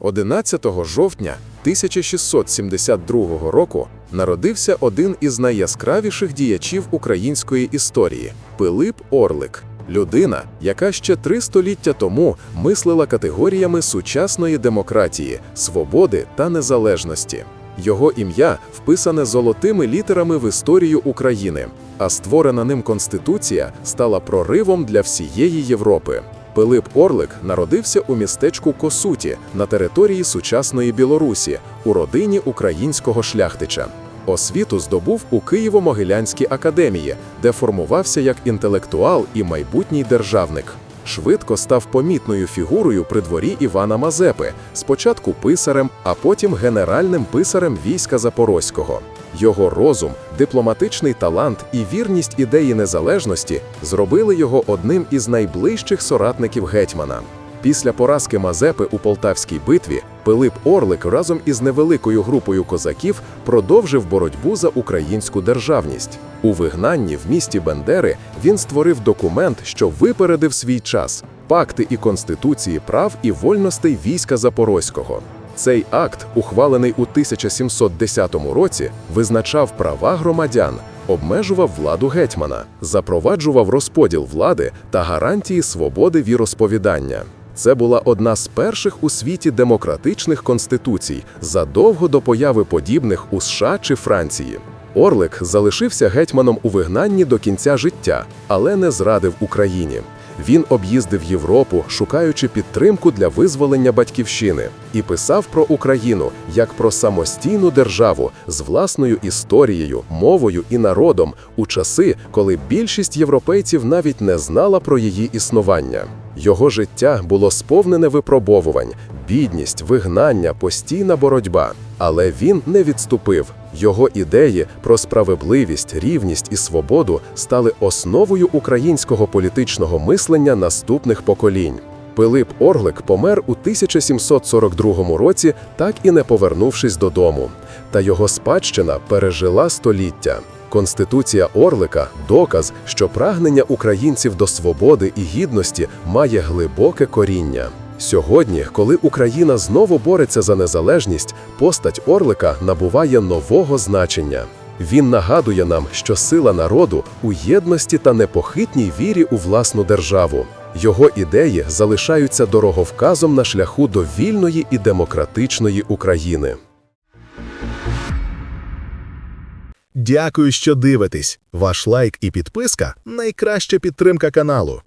11 жовтня 1672 року народився один із найяскравіших діячів української історії Пилип Орлик. Людина, яка ще три століття тому мислила категоріями сучасної демократії, свободи та незалежності. Його ім'я вписане золотими літерами в історію України, а створена ним Конституція стала проривом для всієї Європи. Пилип Орлик народився у містечку Косуті на території сучасної Білорусі у родині українського шляхтича. Освіту здобув у Києво-Могилянській академії, де формувався як інтелектуал і майбутній державник. Швидко став помітною фігурою при дворі Івана Мазепи, спочатку писарем, а потім генеральним писарем війська Запорозького. Його розум, дипломатичний талант і вірність ідеї незалежності зробили його одним із найближчих соратників гетьмана. Після поразки Мазепи у Полтавській битві Пилип Орлик разом із невеликою групою козаків продовжив боротьбу за українську державність. У вигнанні в місті Бендери він створив документ, що випередив свій час пакти і конституції прав і вольностей війська Запорозького. Цей акт, ухвалений у 1710 році, визначав права громадян, обмежував владу гетьмана, запроваджував розподіл влади та гарантії свободи віросповідання. Це була одна з перших у світі демократичних конституцій задовго до появи подібних у США чи Франції. Орлик залишився гетьманом у вигнанні до кінця життя, але не зрадив Україні. Він об'їздив Європу, шукаючи підтримку для визволення батьківщини, і писав про Україну як про самостійну державу з власною історією, мовою і народом у часи, коли більшість європейців навіть не знала про її існування. Його життя було сповнене випробовувань, бідність, вигнання, постійна боротьба. Але він не відступив. Його ідеї про справедливість, рівність і свободу стали основою українського політичного мислення наступних поколінь. Пилип Орлик помер у 1742 році, так і не повернувшись додому. Та його спадщина пережила століття. Конституція Орлика доказ, що прагнення українців до свободи і гідності має глибоке коріння. Сьогодні, коли Україна знову бореться за незалежність, постать Орлика набуває нового значення. Він нагадує нам, що сила народу у єдності та непохитній вірі у власну державу. Його ідеї залишаються дороговказом на шляху до вільної і демократичної України. Дякую, що дивитесь. Ваш лайк і підписка найкраща підтримка каналу.